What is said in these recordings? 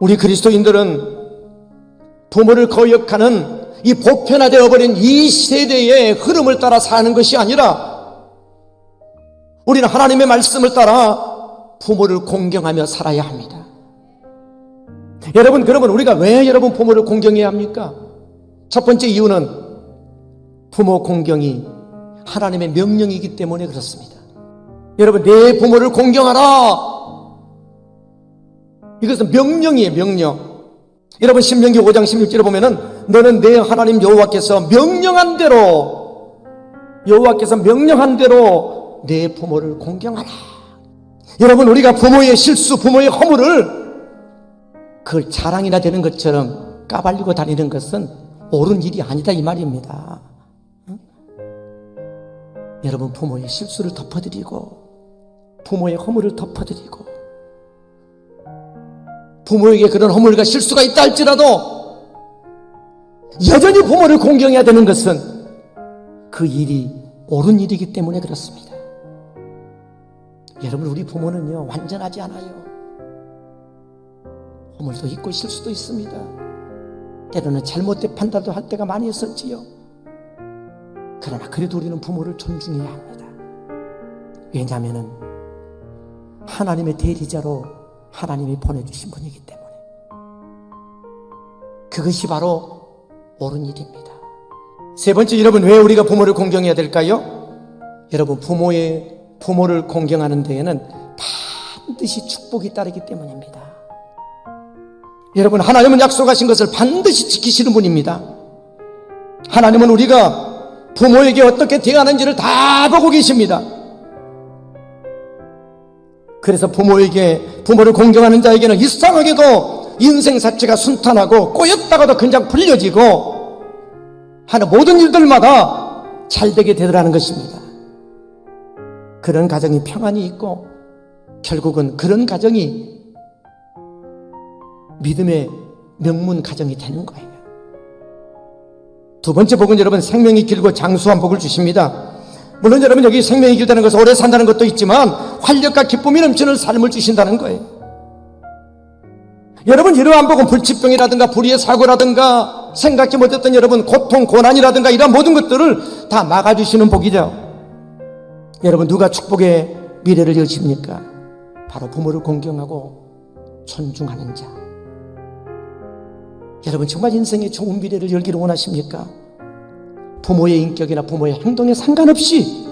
우리 그리스도인들은 부모를 거역하는 이 보편화되어 버린 이 세대의 흐름을 따라 사는 것이 아니라 우리는 하나님의 말씀을 따라 부모를 공경하며 살아야 합니다. 여러분, 그러면 우리가 왜 여러분 부모를 공경해야 합니까? 첫 번째 이유는 부모 공경이 하나님의 명령이기 때문에 그렇습니다. 여러분, 내 부모를 공경하라! 이것은 명령이에요, 명령. 여러분, 신명기 5장 16절에 보면은 너는 내 하나님 여호와께서 명령한 대로 여호와께서 명령한 대로 내 부모를 공경하라. 여러분, 우리가 부모의 실수, 부모의 허물을 그 자랑이나 되는 것처럼 까발리고 다니는 것은 옳은 일이 아니다 이 말입니다. 응? 여러분 부모의 실수를 덮어드리고 부모의 허물을 덮어드리고 부모에게 그런 허물과 실수가 있다 할지라도 여전히 부모를 공경해야 되는 것은 그 일이 옳은 일이기 때문에 그렇습니다. 여러분 우리 부모는요 완전하지 않아요. 허물도 있고 실수도 있습니다. 때로는 잘못된 판단도 할 때가 많이 있었지요. 그러나 그래도 우리는 부모를 존중해야 합니다. 왜냐하면 하나님의 대리자로 하나님이 보내주신 분이기 때문에 그것이 바로 옳은 일입니다. 세 번째 여러분 왜 우리가 부모를 공경해야 될까요? 여러분 부모의 부모를 공경하는 데에는 반드시 축복이 따르기 때문입니다. 여러분, 하나님은 약속하신 것을 반드시 지키시는 분입니다. 하나님은 우리가 부모에게 어떻게 대하는지를 다 보고 계십니다. 그래서 부모에게, 부모를 공경하는 자에게는 이상하게도 인생 자체가 순탄하고 꼬였다가도 그냥 풀려지고 하는 모든 일들마다 잘 되게 되더라는 것입니다. 그런 가정이 평안이 있고 결국은 그런 가정이 믿음의 명문 가정이 되는 거예요. 두 번째 복은 여러분 생명이 길고 장수한 복을 주십니다. 물론 여러분 여기 생명이 길다는 것은 오래 산다는 것도 있지만 활력과 기쁨이 넘치는 삶을 주신다는 거예요. 여러분 이러한 복은 불치병이라든가 불의의 사고라든가 생각지 못했던 여러분 고통 고난이라든가 이런 모든 것들을 다 막아주시는 복이죠. 여러분 누가 축복의 미래를 여십니까? 바로 부모를 공경하고 존중하는 자. 여러분 정말 인생의 좋은 미래를 열기를 원하십니까? 부모의 인격이나 부모의 행동에 상관없이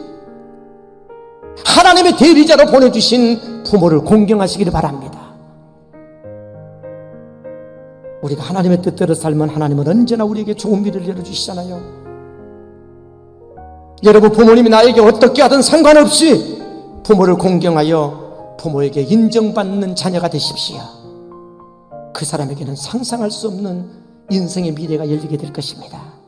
하나님의 대리자로 보내주신 부모를 공경하시기를 바랍니다. 우리가 하나님의 뜻대로 살면 하나님은 언제나 우리에게 좋은 미래를 열어주시잖아요. 여러분 부모님이 나에게 어떻게 하든 상관없이 부모를 공경하여 부모에게 인정받는 자녀가 되십시오. 그 사람에게는 상상할 수 없는 인생의 미래가 열리게 될 것입니다.